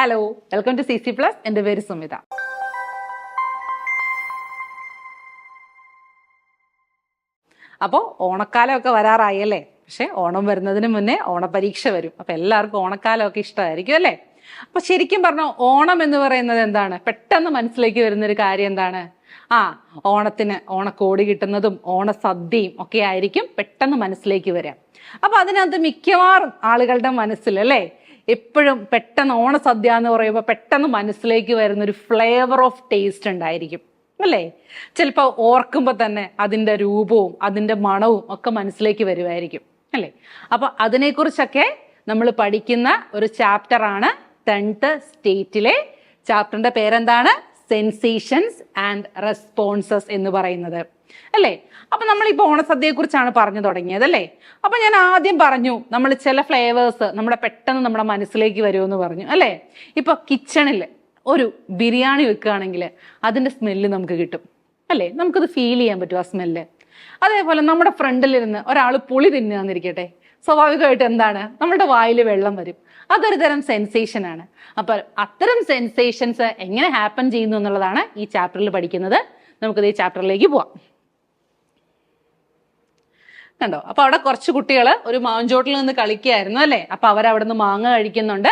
Hello welcome to C C plus എന്റെ പേര് സുമിത. അപ്പോൾ ഓണക്കാലമൊക്കെ വരാറായി അല്ലേ? പക്ഷേ ഓണം വരുന്നതിന് മുന്നേ ഓണപരീക്ഷ വരും. അപ്പോൾ എല്ലാവർക്കും ഓണക്കാലമൊക്കെ ഇഷ്ടമായിരിക്കും അല്ലേ? അപ്പൊ ശരിക്കും പറഞ്ഞ ഓണം എന്ന് പറയുന്നത് എന്താണ്? പെട്ടെന്ന് മനസ്സിലേക്ക് വരുന്ന ഒരു കാര്യം എന്താണ്? ആ ഓണത്തിന് ഓണക്കോടി കിട്ടുന്നതും ഓണസദ്യയും ഒക്കെ ആയിരിക്കും പെട്ടെന്ന് മനസ്സിലേക്ക് വരിക അപ്പൊ അതിനകത്ത് മിക്കവാറും ആളുകളുടെ മനസ്സിൽ അല്ലേ? എപ്പോഴും പെട്ടെന്ന് ഓണസദ്യ എന്ന് പറയുമ്പോൾ പെട്ടെന്ന് മനസ്സിലേക്ക് വരുന്ന ഒരു ഫ്ലേവർ ഓഫ് ടേസ്റ്റ് ഉണ്ടായിരിക്കും. അല്ലേ? ചിലപ്പോൾ ഓർക്കുമ്പോൾ തന്നെ അതിന്റെ രൂപവും അതിന്റെ മണവും ഒക്കെ മനസ്സിലേക്ക് വരുമായിരിക്കും അല്ലേ? അപ്പോൾ അതിനെക്കുറിച്ചൊക്കെ നമ്മൾ പഠിക്കുന്ന ഒരു ചാപ്റ്റർ ആണ് ടെൻത്ത് സ്റ്റേറ്റിലെ ചാപ്റ്ററിന്റെ പേരെന്താണ്? സെൻസേഷൻസ് ആൻഡ് റെസ്പോൺസസ് എന്ന് പറയുന്നത്. അല്ലേ? അപ്പൊ നമ്മളിപ്പോൾ ഓണസദ്യയെ കുറിച്ചാണ് പറഞ്ഞു തുടങ്ങിയത് അല്ലേ? അപ്പൊ ഞാൻ ആദ്യം പറഞ്ഞു നമ്മൾ ചില ഫ്ലേവേഴ്സ് നമ്മുടെ പെട്ടെന്ന് നമ്മുടെ മനസ്സിലേക്ക് വരുമെന്ന് പറഞ്ഞു അല്ലേ? ഇപ്പൊ കിച്ചണിൽ ഒരു ബിരിയാണി വെക്കുകയാണെങ്കിൽ അതിന്റെ സ്മെല്ല് നമുക്ക് കിട്ടും അല്ലേ? നമുക്കത് ഫീൽ ചെയ്യാൻ പറ്റും ആ സ്മെല്ല് അതേപോലെ നമ്മുടെ ഫ്രണ്ടിലിരുന്ന് ഒരാൾ പുളി തിന്നുകയെന്നിരിക്കട്ടെ സ്വാഭാവികമായിട്ട് എന്താണ്? നമ്മുടെ വായിൽ വെള്ളം വരും. അതൊരു തരം സെൻസേഷൻ ആണ്. അപ്പൊ അത്തരം സെൻസേഷൻസ് എങ്ങനെ ഹാപ്പൻ ചെയ്യുന്നു എന്നുള്ളതാണ് ഈ ചാപ്റ്ററിൽ പഠിക്കുന്നത്. നമുക്കത് ഈ ചാപ്റ്ററിലേക്ക് പോവാം. കണ്ടോ? അപ്പൊ അവിടെ കുറച്ച് കുട്ടികൾ ഒരു മാവൻചോട്ടിൽ നിന്ന് കളിക്കുകയായിരുന്നു അല്ലേ? അപ്പൊ അവരവിടെ നിന്ന് മാങ്ങ കഴിക്കുന്നുണ്ട്.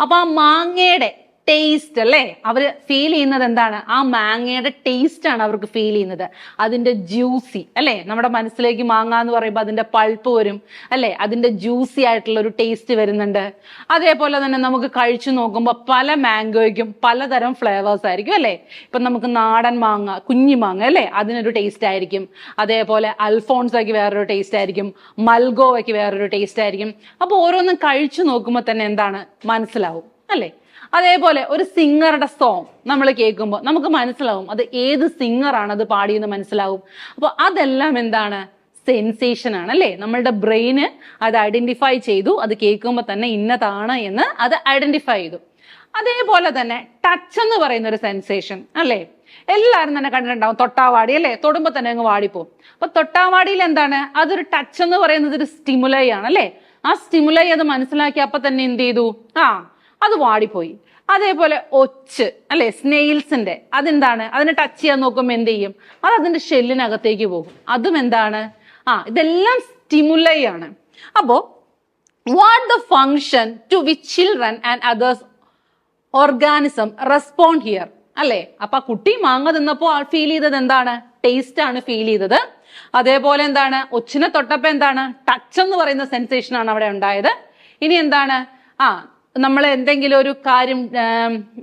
അപ്പൊ ആ മാങ്ങയുടെ ടേസ്റ്റ് അല്ലേ? അവർ ഫീൽ ചെയ്യുന്നത് എന്താണ്? ആ മാങ്ങയുടെ ടേസ്റ്റ് ആണ് അവർക്ക് ഫീൽ ചെയ്യുന്നത്. അതിന്റെ ജ്യൂസി അല്ലേ? നമ്മുടെ മനസ്സിലേക്ക് മാങ്ങ എന്ന് പറയുമ്പോൾ അതിന്റെ പൾപ്പ് വരും അല്ലേ? അതിന്റെ ജ്യൂസി ആയിട്ടുള്ള ഒരു ടേസ്റ്റ് വരുന്നുണ്ട്. അതേപോലെ തന്നെ നമുക്ക് കഴിച്ചു നോക്കുമ്പോൾ പല മാംഗോയ്ക്കും പലതരം ഫ്ലേവേഴ്സ് ആയിരിക്കും അല്ലേ? ഇപ്പൊ നമുക്ക് നാടൻ മാങ്ങ കുഞ്ഞി മാങ്ങ അല്ലേ? അതിനൊരു ടേസ്റ്റ് ആയിരിക്കും. അതേപോലെ അൽഫോൺസോയ്ക്ക് വേറൊരു ടേസ്റ്റ് ആയിരിക്കും. മൽഗോവയ്ക്ക് വേറൊരു ടേസ്റ്റ് ആയിരിക്കും. അപ്പോൾ ഓരോന്നും കഴിച്ചു നോക്കുമ്പോൾ തന്നെ എന്താണ്? മനസ്സിലാവും അല്ലേ? അതേപോലെ ഒരു സിംഗറുടെ സോങ് നമ്മൾ കേൾക്കുമ്പോൾ നമുക്ക് മനസ്സിലാവും അത് ഏത് സിംഗറാണ് അത് പാടിയെന്ന് മനസ്സിലാവും. അപ്പോൾ അതെല്ലാം എന്താണ്? സെൻസേഷൻ ആണ് അല്ലേ? നമ്മളുടെ ബ്രെയിന് അത് ഐഡന്റിഫൈ ചെയ്തു അത് കേൾക്കുമ്പോൾ തന്നെ ഇന്നതാണ് എന്ന് അത് ഐഡന്റിഫൈ ചെയ്തു. അതേപോലെ തന്നെ ടച്ച് എന്ന് പറയുന്ന ഒരു സെൻസേഷൻ അല്ലേ? എല്ലാവരും തന്നെ കണ്ടിട്ടുണ്ടാവും തൊട്ടാവാടി അല്ലേ? തൊടുമ്പോൾ തന്നെ അങ്ങ് വാടിപ്പോവും. അപ്പൊ തൊട്ടാവാടിയിൽ എന്താണ്? അതൊരു ടച്ച് എന്ന് പറയുന്നത് ഒരു സ്റ്റിമുലൈ ആണ് അല്ലേ? ആ സ്റ്റിമുലൈ അത് മനസ്സിലാക്കി അപ്പൊ തന്നെ എന്ത് ചെയ്തു? ആ അത് വാടിപ്പോയി. അതേപോലെ ഒച്ച് അല്ലെ? സ്നെയിൽസിന്റെ. അതെന്താണ്? അതിനെ ടച്ച് ചെയ്യാൻ നോക്കുമ്പോൾ എന്ത് ചെയ്യും? അത് അതിന്റെ ഷെല്ലിനകത്തേക്ക് പോകും. അതും എന്താണ്? ആ ഇതെല്ലാം സ്റ്റിമുലൈ ആണ്. അപ്പോ what the function to which children and others organism respond here അല്ലെ? അപ്പൊ കുട്ടി മാങ്ങ തിന്നപ്പോ ഫീൽ ചെയ്തത് എന്താണ്? ടേസ്റ്റ് ആണ് ഫീൽ ചെയ്തത്. അതേപോലെ എന്താണ്? ഒച്ചിനെ തൊട്ടപ്പോ എന്താണ്? ടച്ച് എന്ന് പറയുന്ന സെൻസേഷൻ ആണ് അവിടെ ഉണ്ടായത്. ഇനി എന്താണ്? ആ നമ്മൾ എന്തെങ്കിലും ഒരു കാര്യം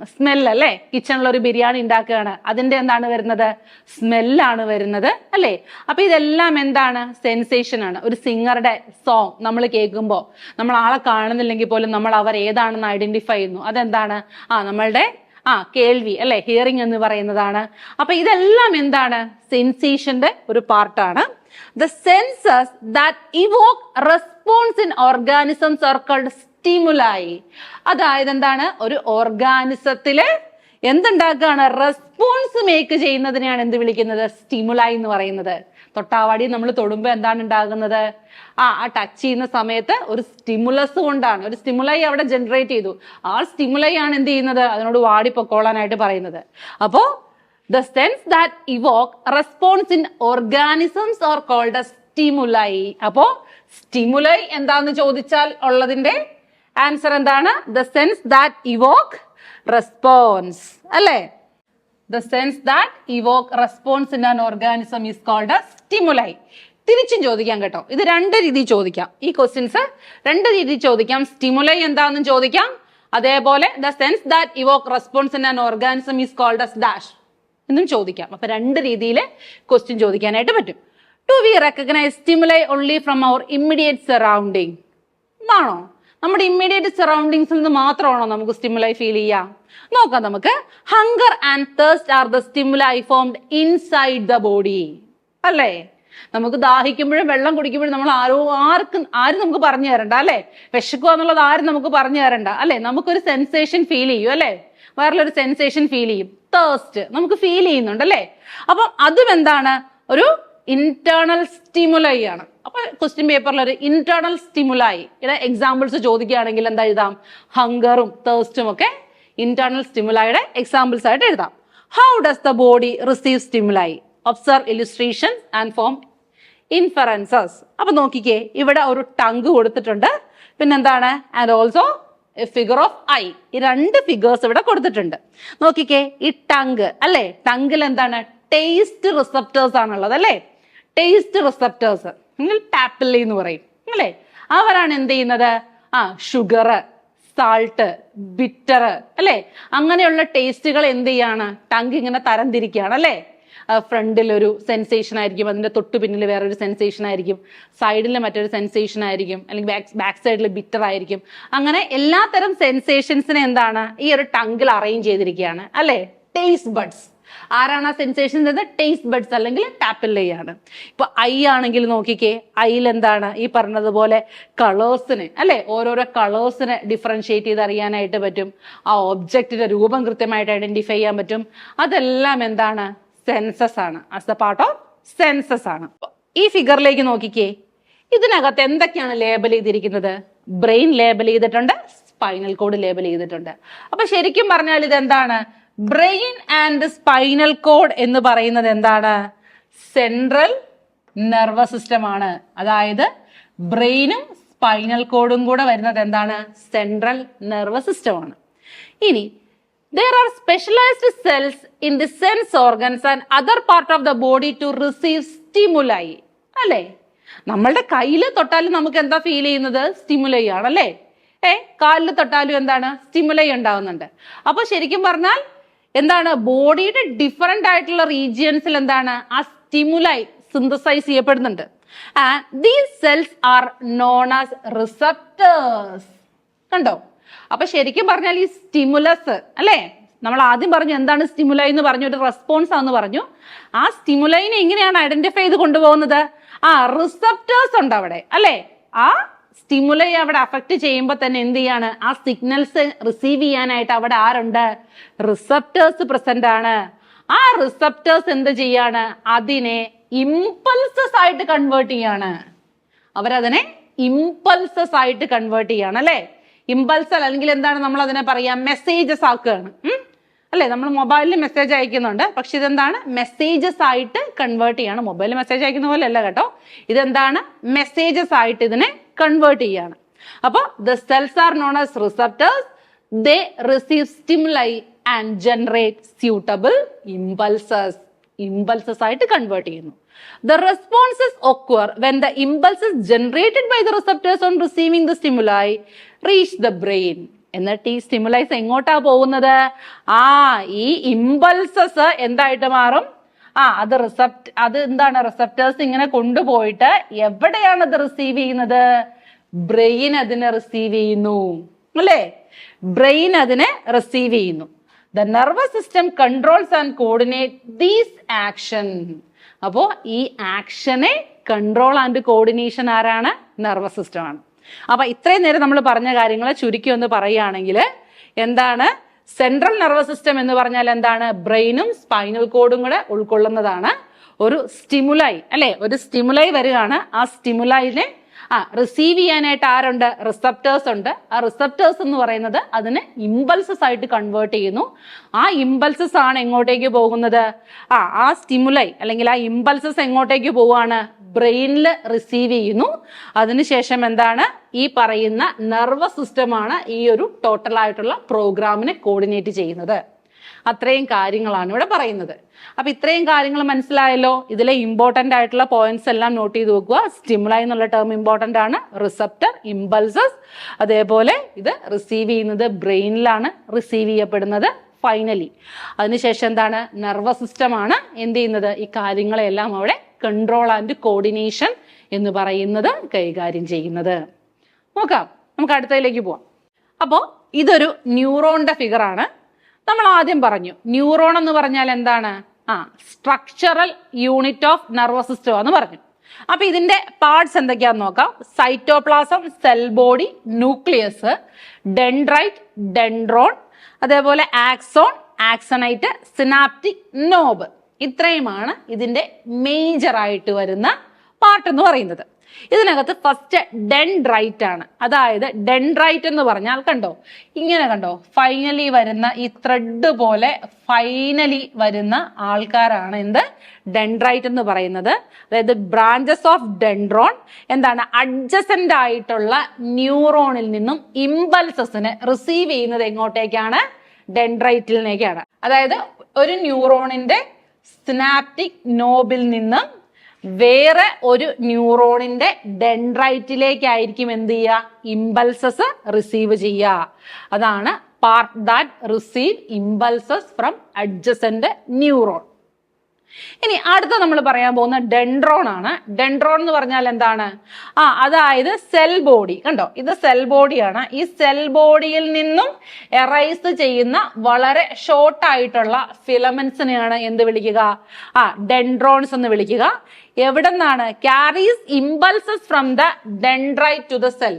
സ്മെൽ അല്ലേ? കിച്ചണിൽ ഒരു ബിരിയാണി ഉണ്ടാക്കുകയാണ്. അതിന്റെ എന്താണ് വരുന്നത്? സ്മെല്ലാണ് വരുന്നത് അല്ലേ? അപ്പൊ ഇതെല്ലാം എന്താണ്? സെൻസേഷൻ ആണ്. ഒരു സിംഗറുടെ സോങ് നമ്മൾ കേൾക്കുമ്പോൾ നമ്മൾ ആളെ കാണുന്നില്ലെങ്കിൽ പോലും നമ്മൾ അവർ ഏതാണെന്ന് ഐഡന്റിഫൈ ചെയ്യുന്നു. അതെന്താണ്? ആ നമ്മളുടെ ആ കേൾവി അല്ലെ? ഹിയറിംഗ് എന്ന് പറയുന്നതാണ്. അപ്പൊ ഇതെല്ലാം എന്താണ്? സെൻസേഷന്റെ ഒരു പാർട്ടാണ് the senses that evoke response in organisms are called stimuli അതായത് എന്താണ്? ഒരു ഓർഗാനിസത്തിൽ എന്തുണ്ടാക്കുകയാണ് റെസ്പോൺസ് മേക്ക് ചെയ്യുന്നതിനെയാണ് എന്ത് വിളിക്കുന്നത്? സ്റ്റിമുലായി എന്ന് പറയുന്നത്. തൊട്ടാവാടി നമ്മൾ തൊടുമ്പോൾ എന്താണ് ഉണ്ടാകുന്നത്? ആ ആ ടച്ച് ചെയ്യുന്ന സമയത്ത് ഒരു സ്റ്റിമുലസ് കൊണ്ടാണ്. ഒരു സ്റ്റിമുലൈ അവിടെ ജനറേറ്റ് ചെയ്തു. ആ സ്റ്റിമുലൈ ആണ് എന്ത് ചെയ്യുന്നത്? അതിനോട് വാടി പൊക്കോളാനായിട്ട് പറയുന്നത്. അപ്പോ the sense that evoke response in organisms are called stimuli അപ്പോ സ്റ്റിമുലൈ എന്താന്ന് ചോദിച്ചാൽ ഉള്ളതിന്റെ ആൻസർ എന്താണ്? The sense that evoke response അല്ലേ? The sense that evoke response in an organism is called a stimuli തിരിച്ചും ചോദിക്കാം കേട്ടോ. ഇത് രണ്ട് രീതി ചോദിക്കാം. ഈ ക്വസ്റ്റ്യൻസ് രണ്ട് രീതി ചോദിക്കാം. സ്റ്റിമുലൈ എന്താണെന്നും ചോദിക്കാം. അതേപോലെ the sense that evoke response in an organism is called S dash എന്നും ചോദിക്കാം. അപ്പൊ രണ്ട് രീതിയിൽ ക്വസ്റ്റ്യൻ ചോദിക്കാനായിട്ട് പറ്റും. Do we recognise stimuli only from our immediate surrounding ആണോ നമ്മുടെ ഇമ്മീഡിയറ്റ് സറൗണ്ടിങ്സിൽ നിന്ന് മാത്രമാണോ നമുക്ക് സ്റ്റിമുലൈ ഫീൽ ചെയ്യാം? നോക്കാം നമുക്ക്. Hunger and thirst are the stimuli formed inside the body അല്ലേ? നമുക്ക് ദാഹിക്കുമ്പോഴും വെള്ളം കുടിക്കുമ്പോഴും നമ്മൾ ആരോ ആർക്കും ആരും നമുക്ക് പറഞ്ഞു തരണ്ട അല്ലേ? വിശക്കുക എന്നുള്ളത് ആരും നമുക്ക് പറഞ്ഞു തരണ്ട അല്ലേ? നമുക്കൊരു സെൻസേഷൻ ഫീൽ ചെയ്യും അല്ലേ? ഒരു സെൻസേഷൻ ഫീൽ ചെയ്യും. തേഴ്സ്റ്റ് നമുക്ക് ഫീൽ ചെയ്യുന്നുണ്ട് അല്ലേ? അപ്പം അതും എന്താണ്? ഒരു ഇന്റേണൽ സ്റ്റിമുലൈ ആണ്. അപ്പൊ ക്വസ്റ്റ്യൻ പേപ്പറിൽ ഒരു ഇന്റേണൽ സ്റ്റിമുലായി ഇവിടെ എക്സാമ്പിൾസ് ചോദിക്കുകയാണെങ്കിൽ എന്താ എഴുതാം? ഹങ്കറും തേഴ്സ്റ്റും ഒക്കെ ഇന്റേണൽ സ്റ്റിമുലായുടെ എക്സാമ്പിൾസ് ആയിട്ട് എഴുതാം. How does the body receive stimuli observe illustration and form inferences അപ്പൊ നോക്കിക്കേ ഇവിടെ ഒരു ടങ്ക് കൊടുത്തിട്ടുണ്ട്. പിന്നെന്താണ്? And also figure of eye ഈ രണ്ട് ഫിഗേഴ്സ് ഇവിടെ കൊടുത്തിട്ടുണ്ട്. നോക്കിക്കേ ഈ ടങ്ക് അല്ലേ? ടങ്കിൽ എന്താണ്? ടേസ്റ്റ് റിസപ്റ്റേഴ്സ് ആണുള്ളത് അല്ലേ? ടേസ്റ്റ് റിസപ്റ്റേഴ്സ് നിങ്ങൾ ടാപ്പില്ലി എന്ന് പറയും. അല്ലേ? അവരാണ് എന്ത് ചെയ്യുന്നത്? ആ ഷുഗർ സാൾട്ട് ബിറ്റർ അല്ലേ? അങ്ങനെയുള്ള ടേസ്റ്റുകൾ എന്ത് ചെയ്യാണ്? ടങ്ക് ഇങ്ങനെ തരംതിരിക്കുകയാണ് അല്ലേ? ഫ്രണ്ടിൽ ഒരു സെൻസേഷൻ ആയിരിക്കും അതിന്റെ തൊട്ട് പിന്നിൽ വേറൊരു സെൻസേഷൻ ആയിരിക്കും സൈഡിൽ മറ്റൊരു സെൻസേഷൻ ആയിരിക്കും അല്ലെങ്കിൽ ബാക്ക് ബാക്ക് സൈഡിൽ ബിറ്റർ ആയിരിക്കും. അങ്ങനെ എല്ലാത്തരം സെൻസേഷൻസിനെ എന്താണ് ഈ ഒരു ടങ്കിൽ അറേഞ്ച് ചെയ്തിരിക്കുകയാണ് അല്ലേ? ടേസ്റ്റ് ബഡ്സ് ആരാണ് ആ സെൻസേഷൻ ടേസ്റ്റ് ബഡ്സ് അല്ലെങ്കിൽ ടാപ്പില്ലയാണ് ഇപ്പൊ ഐ ആണെങ്കിൽ നോക്കിക്കേ ഐയിൽ എന്താണ് ഈ പറഞ്ഞതുപോലെ കളേഴ്സിന് അല്ലെ? ഓരോരോ കളേഴ്സിനെ ഡിഫറൻഷിയേറ്റ് ചെയ്ത് അറിയാനായിട്ട് പറ്റും. ആ ഒബ്ജക്റ്റിന്റെ രൂപം കൃത്യമായിട്ട് ഐഡന്റിഫൈ ചെയ്യാൻ പറ്റും. അതെല്ലാം എന്താണ് സെൻസസ് ആണ്. As the part of senses ആണ്. ഈ ഫിഗറിലേക്ക് നോക്കിക്കേ. ഇതിനകത്ത് എന്തൊക്കെയാണ് ലേബൽ ചെയ്തിരിക്കുന്നത്? ബ്രെയിൻ ലേബൽ ചെയ്തിട്ടുണ്ട് സ്പൈനൽ കോഡ് ലേബൽ ചെയ്തിട്ടുണ്ട്. അപ്പൊ ശരിക്കും പറഞ്ഞാൽ ഇത് എന്താണ് ബ്രെയിൻ ആൻഡ് സ്പൈനൽ കോഡ് എന്ന് പറയുന്നത് എന്താണ്? സെൻട്രൽ നെർവസ് സിസ്റ്റം ആണ്. അതായത് ബ്രെയിനും സ്പൈനൽ കോഡും കൂടെ വരുന്നത് എന്താണ്? സെൻട്രൽ നെർവസ് സിസ്റ്റം ആണ്. ഇനി there are specialized cells in the sense organs and other part of the body to receive stimuli. അല്ലേ? നമ്മളുടെ കയ്യിൽ തൊട്ടാലും നമുക്ക് എന്താ ഫീൽ ചെയ്യുന്നത്? സ്റ്റിമുലൈ ആണല്ലേ ഏ കാലിൽ തൊട്ടാലും എന്താണ്? സ്റ്റിമുലൈ ഉണ്ടാവുന്നുണ്ട്. അപ്പൊ ശരിക്കും പറഞ്ഞാൽ എന്താണ്? ബോഡിയുടെ ഡിഫറെന്റ് ആയിട്ടുള്ള റീജിയൻസിൽ എന്താണ്? ആ സ്റ്റിമുലൈ സിന്തസൈസ് ചെയ്യപ്പെടുന്നുണ്ട്. And these cells are known as receptors കണ്ടോ? അപ്പൊ ശരിക്കും പറഞ്ഞാൽ ഈ സ്റ്റിമുലസ് അല്ലേ? നമ്മൾ ആദ്യം പറഞ്ഞു എന്താണ് സ്റ്റിമുലൈ എന്ന് പറഞ്ഞു ഒരു റെസ്പോൺസ് ആണെന്ന് പറഞ്ഞു. ആ സ്റ്റിമുലൈനെ എങ്ങനെയാണ് ഐഡന്റിഫൈ ചെയ്ത് കൊണ്ടുപോകുന്നത്? ആ റിസപ്റ്റേഴ്സ് ഉണ്ട് അവിടെ അല്ലേ? ആ സ്റ്റിമുലൈ അവിടെ അഫക്റ്റ് ചെയ്യുമ്പോൾ തന്നെ എന്ത് ചെയ്യാണ്? ആ സിഗ്നൽസ് റിസീവ് ചെയ്യാനായിട്ട് അവിടെ ആരുണ്ട്? റിസപ്റ്റേഴ്സ് പ്രസന്റ് ആണ്. ആ റിസപ്റ്റേഴ്സ് എന്ത് ചെയ്യാണ്? അതിനെ ഇമ്പൾസസ് ആയിട്ട് കൺവേർട്ട് ചെയ്യാണ്. അവരതിനെ ഇമ്പൾസസ് ആയിട്ട് കൺവേർട്ട് ചെയ്യാണ് അല്ലേ? ഇമ്പൾസ് അല്ലെങ്കിൽ എന്താണ് നമ്മൾ അതിനെ പറയാ മെസ്സേജസ് ആക്കുകയാണ്. അല്ലെ അല്ലേ? നമ്മൾ മൊബൈലിൽ മെസ്സേജ് അയക്കുന്നുണ്ട്. പക്ഷെ ഇതെന്താണ്? മെസ്സേജസ് ആയിട്ട് കൺവേർട്ട് ചെയ്യാണ്. മൊബൈലിൽ മെസ്സേജ് അയക്കുന്ന പോലെ അല്ല കേട്ടോ. ഇതെന്താണ്? മെസ്സേജസ് ആയിട്ട് ഇതിനെ കൺവേർട്ട് ചെയ്യാണ്. അപ്പോൾ the cells are known as receptors they receive stimuli and generate suitable impulses impulses ആയിട്ട് കൺവേർട്ട് ചെയ്യുന്നു. ദ responses occur when the impulses generated by the receptors on receiving the stimuli reach the brain. എന്നിട്ട് ഈ സ്റ്റിമുലൈസ് എങ്ങോട്ടാ പോകുന്നത്? ആ ഈ impulses എന്തായിട്ട് മാറും? ആ അത് റിസപ്റ്റ് അത് എന്താണ്? റിസപ്റ്റേഴ്സ് ഇങ്ങനെ കൊണ്ടുപോയിട്ട് എവിടെയാണ് അത് റിസീവ് ചെയ്യുന്നത്? ബ്രെയിൻ അതിനെ റിസീവ് ചെയ്യുന്നു. അല്ലേ? ബ്രെയിൻ അതിനെ റിസീവ് ചെയ്യുന്നു. The nervous system controls and coordinate these action അപ്പോ ഈ ആക്ഷനെ കൺട്രോൾ ആൻഡ് കോർഡിനേഷൻ ആരാണ്? നെർവസ് സിസ്റ്റം ആണ്. അപ്പൊ ഇത്രയും നേരം നമ്മൾ പറഞ്ഞ കാര്യങ്ങളെ ചുരുക്കി ഒന്ന് പറയുകയാണെങ്കിൽ എന്താണ്? സെൻട്രൽ നെർവസ് സിസ്റ്റം എന്ന് പറഞ്ഞാൽ എന്താണ്? ബ്രെയിനും സ്പൈനൽ കോഡും കൂടെ ഉൾക്കൊള്ളുന്നതാണ്. ഒരു സ്റ്റിമുലൈ അല്ലെ? ഒരു സ്റ്റിമുലൈ വരികയാണ്. ആ സ്റ്റിമുലൈനെ ആ റിസീവ് ചെയ്യാനായിട്ട് ആരുണ്ട്? റിസപ്റ്റേഴ്സ് ഉണ്ട്. ആ റിസപ്റ്റേഴ്സ് എന്ന് പറയുന്നത് അതിന് ഇമ്പൾസസ് ആയിട്ട് കൺവേർട്ട് ചെയ്യുന്നു. ആ ഇമ്പൾസസ് ആണ് എങ്ങോട്ടേക്ക് പോകുന്നത്? ആ ആ സ്റ്റിമുലൈ അല്ലെങ്കിൽ ആ ഇമ്പൾസസ് എങ്ങോട്ടേക്ക് പോവാണ്? ബ്രെയിനിൽ റിസീവ് ചെയ്യുന്നു. അതിനുശേഷം എന്താണ്? ഈ പറയുന്ന നെർവസ് സിസ്റ്റമാണ് ഈ ഒരു ടോട്ടൽ ആയിട്ടുള്ള പ്രോഗ്രാമിനെ കോർഡിനേറ്റ് ചെയ്യുന്നത്. അത്രയും കാര്യങ്ങളാണ് ഇവിടെ പറയുന്നത്. അപ്പൊ ഇത്രയും കാര്യങ്ങൾ മനസ്സിലായല്ലോ? ഇതിലെ ഇമ്പോർട്ടന്റ് ആയിട്ടുള്ള പോയിന്റ്സ് എല്ലാം നോട്ട് ചെയ്ത് വെക്കുക. സ്റ്റിമുലൈ എന്നുള്ള ടേം ഇമ്പോർട്ടന്റ് ആണ്. റിസപ്റ്റർ ഇമ്പൾസസ് അതേപോലെ ഇത് റിസീവ് ചെയ്യുന്നത് ബ്രെയിനിലാണ് റിസീവ് ചെയ്യപ്പെടുന്നത് ഫൈനലി അതിനുശേഷം എന്താണ്? നെർവസ് സിസ്റ്റം ആണ് എന്ത് ചെയ്യുന്നത്? ഈ കാര്യങ്ങളെല്ലാം അവിടെ കൺട്രോൾ ആൻഡ് കോർഡിനേഷൻ എന്ന് പറയുന്നത് കൈകാര്യം ചെയ്യുന്നത്. നോക്കാം. നമുക്ക് അടുത്തതിലേക്ക് പോവാം. അപ്പോൾ ഇതൊരു ന്യൂറോണിന്റെ ഫിഗർ ആണ്. നമ്മൾ ആദ്യം പറഞ്ഞു ന്യൂറോൺ എന്ന് പറഞ്ഞാൽ എന്താണ്? ആ structural unit of nervous system എന്ന് പറഞ്ഞു. അപ്പൊ ഇതിന്റെ പാർട്സ് എന്തൊക്കെയാന്ന് നോക്കാം. Cytoplasm cell body nucleus dendrite dendron അതേപോലെ ആക്സോൺ ആക്സണൈറ്റ് സിനാപ്റ്റിക് നോബ് ഇത്രയുമാണ് ഇതിന്റെ മേജർ ആയിട്ട് വരുന്ന പാർട്ട് എന്ന് പറയുന്നത്. ഇതിനകത്ത് ഫസ്റ്റ് ഡെൻഡ്രൈറ്റ് ആണ്. അതായത് ഡെൻഡ്രൈറ്റ് എന്ന് പറഞ്ഞാൽ കണ്ടോ? ഇങ്ങനെ കണ്ടോ? ഫൈനലി വരുന്ന ഈ ത്രെഡ് പോലെ ഫൈനലി വരുന്ന ആൾക്കാരാണ് എന്ത്? ഡെൻഡ്രൈറ്റ് എന്ന് പറയുന്നത്. അതായത് ബ്രാഞ്ചസ് ഓഫ് ഡെൻഡ്രോൺ എന്താണ്? അഡ്ജസന്റ് ആയിട്ടുള്ള ന്യൂറോണിൽ നിന്നും ഇമ്പൾസസിനെ റിസീവ് ചെയ്യുന്നത് എങ്ങോട്ടേക്കാണ്? ഡെൻഡ്രൈറ്റിലേക്കാണ് അതായത് ഒരു ന്യൂറോണിന്റെ സ്നാപ്റ്റിക് നോബിൽ നിന്നും വേറെ ഒരു ന്യൂറോണിന്റെ ഡെൻഡ്രൈറ്റിലേക്കായിരിക്കും എന്ത് ചെയ്യുക? ഇമ്പൾസസ് റിസീവ് ചെയ്യുക. അതാണ് part that receive impulses from adjacent neuron. ഇനി അടുത്ത നമ്മൾ പറയാൻ പോകുന്ന ഡെൻഡ്രോൺ ആണ്. ഡെൻഡ്രോൺ എന്ന് പറഞ്ഞാൽ എന്താണ്? ആ അതായത് സെൽ ബോഡി കണ്ടോ? ഇത് സെൽ ബോഡിയാണ് ഈ സെൽ ബോഡിയിൽ നിന്നും എറൈസ് ചെയ്യുന്ന വളരെ ഷോർട്ട് ആയിട്ടുള്ള ഫിലമെന്റ്സിനെയാണ് എന്ത് വിളിക്കുക? ആ ഡെൻഡ്രോൺസ് എന്ന് വിളിക്കുക. എവിടെ നിന്നാണ് carries impulses from the dendrite to the cell.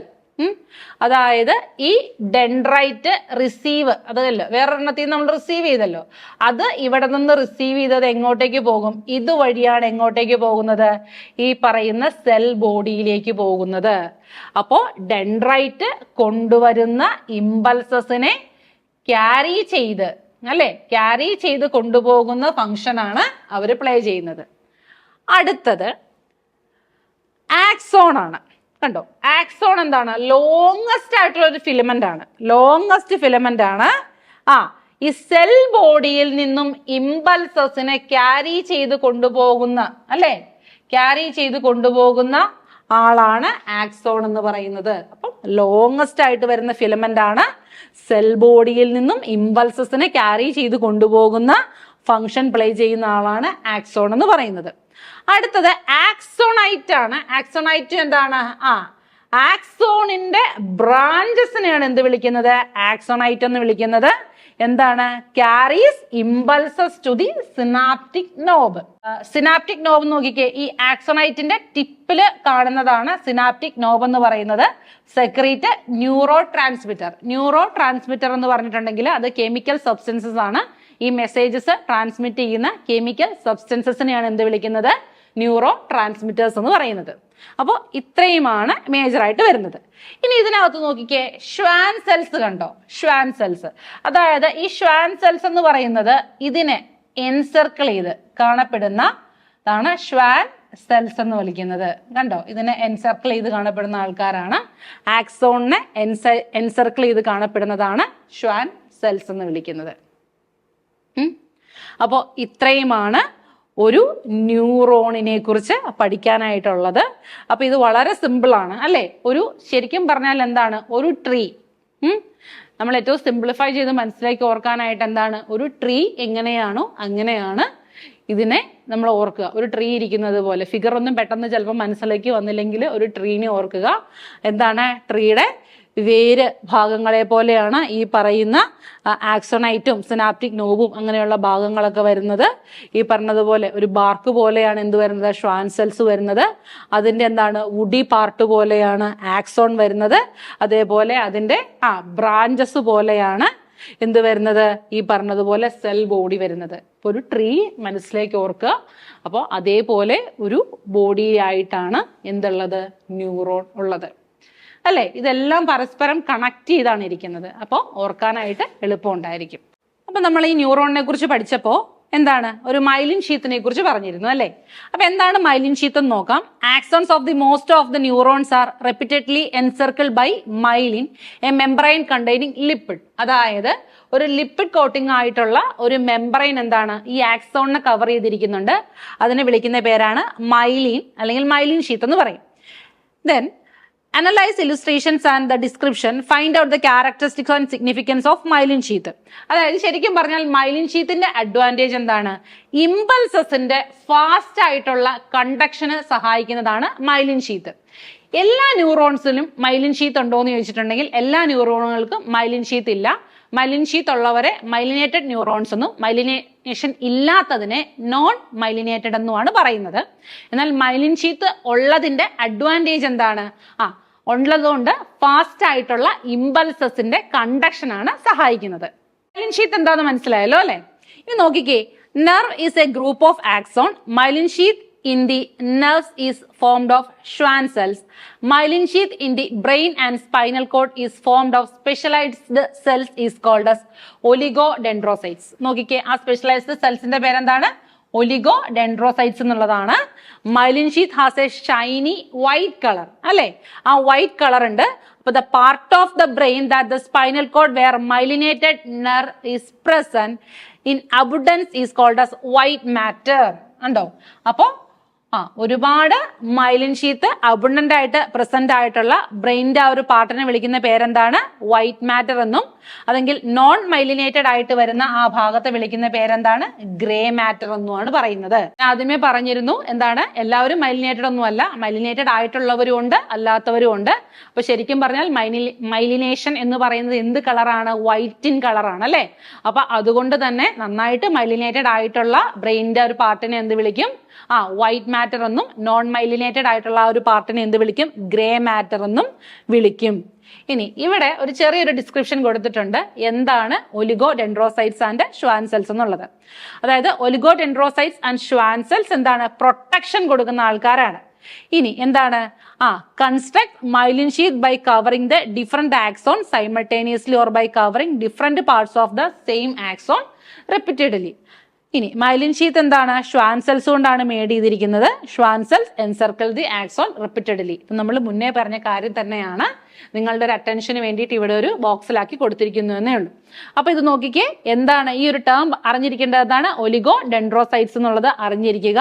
അതായത് ഈ ഡെൻഡ്രൈറ്റ് റിസീവ് അതല്ലോ വേറൊരെണ്ണത്തിൽ നമ്മൾ റിസീവ് ചെയ്തല്ലോ. അത് ഇവിടെ നിന്ന് റിസീവ് ചെയ്തത് എങ്ങോട്ടേക്ക് പോകും? ഇതുവഴിയാണ് എങ്ങോട്ടേക്ക് പോകുന്നത്? ഈ പറയുന്ന സെൽ ബോഡിയിലേക്ക് പോകുന്നത്. അപ്പോ ഡെൻഡ്രൈറ്റ് കൊണ്ടുവരുന്ന ഇമ്പൾസസിനെ ക്യാരി ചെയ്ത് അല്ലെ? ക്യാരി ചെയ്ത് കൊണ്ടുപോകുന്ന ഫങ്ഷനാണ് അവർ പ്ലേ ചെയ്യുന്നത്. അടുത്തത് ആക്സോൺ ആണ്. കണ്ടോ? ആക്സോൺ എന്താണ്? ലോങ്ങസ്റ്റ് ആയിട്ടുള്ള ഒരു ഫിലമെന്റ് ആണ്. ലോങ്ങസ്റ്റ് ഫിലമെന്റ് ആണ്. ആ ഈ സെൽ ബോഡിയിൽ നിന്നും ഇമ്പൾസസിനെ ക്യാരി ചെയ്ത് കൊണ്ടുപോകുന്ന അല്ലേ? ക്യാരി ചെയ്ത് കൊണ്ടുപോകുന്ന ആളാണ് ആക്സോൺ എന്ന് പറയുന്നത്. അപ്പം ലോങ്ങസ്റ്റ് ആയിട്ട് വരുന്ന ഫിലമെന്റ് ആണ് സെൽ ബോഡിയിൽ നിന്നും ഇമ്പൾസസിനെ ക്യാരി ചെയ്ത് കൊണ്ടുപോകുന്ന ഫങ്ഷൻ പ്ലേ ചെയ്യുന്ന ആളാണ് ആക്സോൺ എന്ന് പറയുന്നത്. അടുത്തത് ആക്സോണൈറ്റ് ആണ് ആക്സോണൈറ്റ് എന്താണ്? ആ ആക്സോണിന്റെ ബ്രാഞ്ചസിനെയാണ് എന്ത് വിളിക്കുന്നത്? ആക്സോണൈറ്റ് എന്ന് വിളിക്കുന്നത് എന്താണ്? Carries impulses to the synaptic knob. Synaptic knob നോക്കിക്കേ ഈ ആക്സോണൈറ്റിന്റെ ടിപ്പിൽ കാണുന്നതാണ് സിനാപ്റ്റിക് നോബ് എന്ന് പറയുന്നത്. Secrete neurotransmitter neurotransmitter എന്ന് പറഞ്ഞിട്ടുണ്ടെങ്കിൽ അത് കെമിക്കൽ സബ്സ്റ്റൻസസ് ആണ്. ഈ മെസ്സേജസ് ട്രാൻസ്മിറ്റ് ചെയ്യുന്ന കെമിക്കൽ സബ്സ്റ്റൻസസിനെയാണ് എന്ത് വിളിക്കുന്നത്? ന്യൂറോ ട്രാൻസ്മിറ്റേഴ്സ് എന്ന് പറയുന്നത്. അപ്പോൾ ഇത്രയുമാണ് മേജറായിട്ട് വരുന്നത്. ഇനി ഇതിനകത്ത് നോക്കിക്കേ ഷ്വാൻ സെൽസ് കണ്ടോ? ഷ്വാൻ സെൽസ് അതായത് ഈ ഷ്വാൻ സെൽസ് എന്ന് പറയുന്നത് ഇതിനെ എൻസർക്കിൾ ചെയ്ത് കാണപ്പെടുന്ന ഇതാണ് ഷ്വാൻ സെൽസ് എന്ന് വിളിക്കുന്നത്. കണ്ടോ? ഇതിനെ എൻസർക്കിൾ ചെയ്ത് കാണപ്പെടുന്ന ആൾക്കാരാണ്. ആക്സോണിനെ എൻസ എൻസർക്കിൾ ചെയ്ത് കാണപ്പെടുന്നതാണ് ഷ്വാൻ സെൽസ് എന്ന് വിളിക്കുന്നത്. അപ്പോൾ ഇത്രയുമാണ് ഒരു ന്യൂറോണിനെ കുറിച്ച് പഠിക്കാനായിട്ടുള്ളത്. അപ്പോൾ ഇത് വളരെ സിമ്പിൾ ആണ് അല്ലേ? ഒരു ശരിക്കും പറഞ്ഞാൽ എന്താണ്? ഒരു ട്രീ നമ്മൾ ഏറ്റവും സിംപ്ലിഫൈ ചെയ്ത് മനസ്സിലാക്കി ഓർക്കാനായിട്ട് എന്താണ്? ഒരു ട്രീ എങ്ങനെയാണോ അങ്ങനെയാണ് ഇതിനെ നമ്മൾ ഓർക്കുക. ഒരു ട്രീ ഇരിക്കുന്നത് പോലെ. ഫിഗർ ഒന്നും പെട്ടെന്ന് ചിലപ്പോൾ മനസ്സിലേക്ക് വന്നില്ലെങ്കിൽ ഒരു ട്രീനെ ഓർക്കുക. എന്താണ്? ട്രീയുടെ വേര് ഭാഗങ്ങളെ പോലെയാണ് ഈ പറയുന്ന ആക്സോണൈറ്റും സിനാപ്റ്റിക് നോബും അങ്ങനെയുള്ള ഭാഗങ്ങളൊക്കെ വരുന്നത്. ഈ പറഞ്ഞതുപോലെ ഒരു ബാർക്ക് പോലെയാണ് എന്ത് വരുന്നത്? ഷ്വാൻ സെൽസ് വരുന്നത്. അതിന്റെ എന്താണ്? വുഡി പാർട്ട് പോലെയാണ് ആക്സോൺ വരുന്നത്. അതേപോലെ അതിന്റെ ആ ബ്രാഞ്ചസ് പോലെയാണ് എന്ത് വരുന്നത്? ഈ പറഞ്ഞതുപോലെ സെൽ ബോഡി വരുന്നത്. ഇപ്പൊ ഒരു ട്രീ മനസ്സിലേക്ക് ഓർക്കുക. അപ്പോൾ അതേപോലെ ഒരു ബോഡിയായിട്ടാണ് എന്തുള്ളത്? ന്യൂറോൺ ഉള്ളത്. അല്ലേ? ഇതെല്ലാം പരസ്പരം കണക്ട് ചെയ്താണ് ഇരിക്കുന്നത്. അപ്പോൾ ഓർക്കാനായിട്ട് എളുപ്പമുണ്ടായിരിക്കും അപ്പൊ നമ്മൾ ഈ ന്യൂറോണിനെ കുറിച്ച് പഠിച്ചപ്പോൾ എന്താണ്? ഒരു മൈലിൻ ഷീത്തിനെ കുറിച്ച് പറഞ്ഞിരുന്നു അല്ലേ? അപ്പൊ എന്താണ് മൈലിൻ ഷീത്ത് എന്ന് നോക്കാം. Axons of the most of the neurons are repeatedly encircle by myelin a membrane containing lipid അതായത് ഒരു ലിപ്പിഡ് കോട്ടിംഗ് ആയിട്ടുള്ള ഒരു മെംബ്രൈൻ എന്താണ്? ഈ ആക്സോണിനെ കവർ ചെയ്തിരിക്കുന്നുണ്ട്. അതിനെ വിളിക്കുന്ന പേരാണ് മൈലിൻ അല്ലെങ്കിൽ മൈലിൻ ഷീത്ത് എന്ന് പറയും. Then analyse illustrations and the description find out the characteristics and significance of myelin sheath അതായത് ശരിക്കും പറഞ്ഞാൽ മൈലിൻ ഷീത്തിന്റെ അഡ്വാന്റേജ് എന്താണ്? ഇമ്പൾസസിന്റെ ഫാസ്റ്റ് ആയിട്ടുള്ള കണ്ടക്ഷന് സഹായിക്കുന്നതാണ് മൈലിൻ ഷീത്ത് എല്ലാ ന്യൂറോൺസിലും മൈലിൻ ഷീത്ത് ഉണ്ടോ എന്ന് ചോദിച്ചിട്ടുണ്ടെങ്കിൽ എല്ലാ ന്യൂറോണുകൾക്കും മൈലിൻ ഷീത്ത് ഇല്ല. മൈലിൻ ഷീത്ത് ഉള്ളവരെ മൈലിനേറ്റഡ് ന്യൂറോൺസ് എന്നും മൈലിനേഷൻ ഇല്ലാത്തതിനെ നോൺ മൈലിനേറ്റഡ് എന്നുമാണ് പറയുന്നത്. എന്നാൽ മൈലിൻ ഷീത്ത് ഉള്ളതിന്റെ അഡ്വാന്റേജ് എന്താണ്? ആ ഉള്ളതുകൊണ്ട് ഫാസ്റ്റ് ആയിട്ടുള്ള ഇമ്പൾസസിന്റെ കണ്ടക്ഷൻ ആണ് സഹായിക്കുന്നത് മൈലിൻ ഷീത്ത് എന്താണെന്ന് മനസ്സിലായല്ലോ അല്ലെ ഇനി നോക്കിക്കേ nerve is a group of axon myelin sheath in the nerves is formed of Schwann cells. Myelin sheath in the brain and spinal cord is formed of specialized cells is called as oligodendrocytes. നോക്കിക്കേ ആ specialised സെൽസിന്റെ പേരെന്താണ് oligodendrocytes എന്നുള്ളതാണ്. Myelin sheath has a shiny white colour. അല്ലെ? ആ white colour ഉണ്ട്. അപ്പൊ the part of the brain that the spinal cord where myelinated nerve is present in abundance is called as white matter. ഉണ്ടോ അപ്പോ ആ ഒരുപാട് myelin sheath abundant ആയിട്ട് present ആയിട്ടുള്ള ബ്രെയിന്റെ ആ ഒരു പാർട്ടിനെ വിളിക്കുന്ന പേരെന്താണ്? വൈറ്റ് മാറ്റർ എന്നും. അല്ലെങ്കിൽ നോൺ മൈലിനേറ്റഡ് ആയിട്ട് വരുന്ന ആ ഭാഗത്തെ വിളിക്കുന്ന പേരെന്താണ്? ഗ്രേ മാറ്റർ എന്നുമാണ് പറയുന്നത്. ആദ്യമേ പറഞ്ഞിരുന്നു എന്താണ്? എല്ലാവരും മൈലിനേറ്റഡ് ഒന്നുമല്ല മൈലിനേറ്റഡ് ആയിട്ടുള്ളവരും ഉണ്ട് അല്ലാത്തവരും ഉണ്ട്. അപ്പൊ ശരിക്കും പറഞ്ഞാൽ മൈലിനേഷൻ എന്ന് പറയുന്നത് എന്ത് കളറാണ്? വൈറ്റിൻ കളറാണ് അല്ലെ? അപ്പൊ അതുകൊണ്ട് തന്നെ നന്നായിട്ട് മൈലിനേറ്റഡ് ആയിട്ടുള്ള ബ്രെയിന്റെ ഒരു പാർട്ടിനെ എന്ത് വിളിക്കും? ആ വൈറ്റ് മാറ്റർ എന്നും നോൺ മൈലിനേറ്റഡ് ആയിട്ടുള്ള ആ ഒരു പാർട്ടിനെ എന്ത് വിളിക്കും? ഗ്രേ മാറ്റർ എന്നും വിളിക്കും. ഇനി ഇവിടെ ഒരു ചെറിയൊരു ഡിസ്ക്രിപ്ഷൻ കൊടുത്തിട്ടുണ്ട്. എന്താണ് oligodendrocytes and Schwann cells എന്നുള്ളത്. അതായത് oligodendrocytes and Schwann cells എന്താണ്? പ്രൊട്ടക്ഷൻ കൊടുക്കുന്ന ആൾക്കാരാണ്. ഇനി എന്താണ്? ആ construct myelin sheath by covering the different axon simultaneously or by covering different parts of the same axon repeatedly ഇനി മൈലിൻ ഷീത്ത് എന്താണ്? ഷ്വാൻ സെൽസ് കൊണ്ടാണ് മേഡ് ചെയ്തിരിക്കുന്നത്. Schwann cells encircle the axon repeatedly ഇപ്പം നമ്മൾ മുന്നേ പറഞ്ഞ കാര്യം തന്നെയാണ്. നിങ്ങളുടെ ഒരു അറ്റൻഷന് വേണ്ടിയിട്ട് ഇവിടെ ഒരു ബോക്സിലാക്കി കൊടുത്തിരിക്കുന്നു എന്നേ ഉള്ളൂ. അപ്പോൾ ഇത് നോക്കിക്കേ എന്താണ് ഈ ഒരു ടേം അറിഞ്ഞിരിക്കേണ്ടതാണ് ഒലിഗോ ഡെൻഡ്രോസൈറ്റ്സ് എന്നുള്ളത് അറിഞ്ഞിരിക്കുക.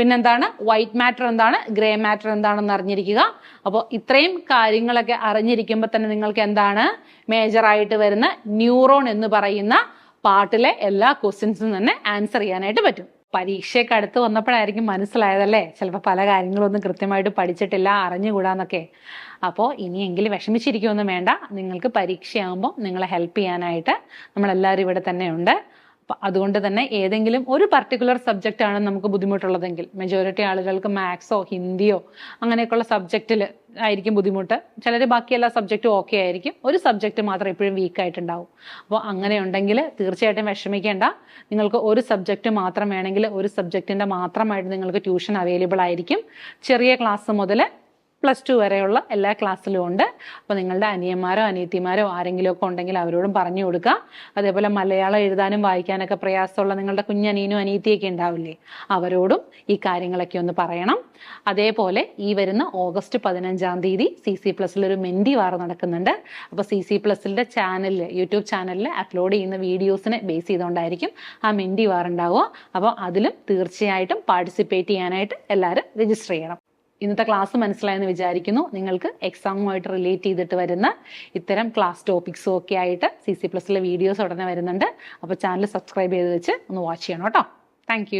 പിന്നെന്താണ്? വൈറ്റ് മാറ്റർ എന്താണ്? ഗ്രേ മാറ്റർ എന്താണെന്ന് അറിഞ്ഞിരിക്കുക. അപ്പോൾ ഇത്രയും കാര്യങ്ങളൊക്കെ അറിഞ്ഞിരിക്കുമ്പോൾ തന്നെ നിങ്ങൾക്ക് എന്താണ്? മേജറായിട്ട് വരുന്ന ന്യൂറോൺ എന്ന് പറയുന്ന പാട്ടിലെ എല്ലാ ക്വസ്റ്റ്യൻസും തന്നെ ആൻസർ ചെയ്യാനായിട്ട് പറ്റും. പരീക്ഷയൊക്കെ അടുത്ത് വന്നപ്പോഴായിരിക്കും മനസ്സിലായതല്ലേ? ചിലപ്പോൾ പല കാര്യങ്ങളൊന്നും കൃത്യമായിട്ട് പഠിച്ചിട്ടില്ല അറിഞ്ഞുകൂടാന്നൊക്കെ. അപ്പോൾ ഇനിയെങ്കിലും വിഷമിച്ചിരിക്കുമൊന്നും വേണ്ട. നിങ്ങൾക്ക് പരീക്ഷയാകുമ്പോൾ നിങ്ങളെ ഹെൽപ്പ് ചെയ്യാനായിട്ട് നമ്മളെല്ലാവരും ഇവിടെ തന്നെ ഉണ്ട് അപ്പൊ അതുകൊണ്ട് തന്നെ ഏതെങ്കിലും ഒരു പർട്ടിക്കുലർ സബ്ജക്റ്റ് ആണ് നമുക്ക് ബുദ്ധിമുട്ടുള്ളതെങ്കിൽ മെജോറിറ്റി ആളുകൾക്ക് മാത്സോ ഹിന്ദിയോ അങ്ങനെയൊക്കെയുള്ള സബ്ജക്റ്റിൽ ആയിരിക്കും ബുദ്ധിമുട്ട്. ചിലർ ബാക്കി എല്ലാ സബ്ജക്റ്റും ഓക്കെ ആയിരിക്കും. ഒരു സബ്ജക്റ്റ് മാത്രം എപ്പോഴും വീക്ക് ആയിട്ടുണ്ടാവും. അപ്പോൾ അങ്ങനെ ഉണ്ടെങ്കിൽ തീർച്ചയായിട്ടും വിഷമിക്കേണ്ട. നിങ്ങൾക്ക് ഒരു സബ്ജക്റ്റ് മാത്രം വേണമെങ്കിൽ ഒരു സബ്ജക്റ്റിന്റെ മാത്രമായിട്ട് നിങ്ങൾക്ക് ട്യൂഷൻ അവൈലബിൾ ആയിരിക്കും. ചെറിയ ക്ലാസ് മുതൽ പ്ലസ് ടു വരെയുള്ള എല്ലാ ക്ലാസ്സിലും ഉണ്ട്. അപ്പോൾ നിങ്ങളുടെ അനിയന്മാരോ അനിയത്തിമാരോ ആരെങ്കിലും ഒക്കെ ഉണ്ടെങ്കിൽ അവരോടും പറഞ്ഞു കൊടുക്കുക. അതേപോലെ മലയാളം എഴുതാനും വായിക്കാനൊക്കെ പ്രയാസമുള്ള നിങ്ങളുടെ കുഞ്ഞനീനും അനിയത്തിയൊക്കെ ഉണ്ടാവില്ലേ അവരോടും ഈ കാര്യങ്ങളൊക്കെ ഒന്ന് പറയണം. അതേപോലെ ഈ വരുന്ന ഓഗസ്റ്റ് പതിനഞ്ചാം തീയതി സി സി പ്ലസിൽ ഒരു മെൻഡി വാർ നടക്കുന്നുണ്ട്. അപ്പോൾ സി സി പ്ലസിന്റെ ചാനലിൽ യൂട്യൂബ് ചാനലിൽ അപ്ലോഡ് ചെയ്യുന്ന വീഡിയോസിനെ ബേസ് ചെയ്തുകൊണ്ടായിരിക്കും ആ മെന്തി വാർ ഉണ്ടാവുക. അപ്പോൾ അതിലും തീർച്ചയായിട്ടും പാർട്ടിസിപ്പേറ്റ് ചെയ്യാനായിട്ട് എല്ലാവരും രജിസ്റ്റർ ചെയ്യണം. ഇന്നത്തെ ക്ലാസ് മനസ്സിലായെന്ന് വിചാരിക്കുന്നു. നിങ്ങൾക്ക് എക്സാമുമായിട്ട് റിലേറ്റ് ചെയ്തിട്ട് വരുന്ന ഇത്തരം ക്ലാസ് ടോപ്പിക്സും ഒക്കെ ആയിട്ട് സി സി പ്ലസിലെ വീഡിയോസ് ഉടനെ വരുന്നുണ്ട്. അപ്പോൾ ചാനൽ സബ്സ്ക്രൈബ് ചെയ്ത് വെച്ച് ഒന്ന് വാച്ച് ചെയ്യണം കേട്ടോ. താങ്ക്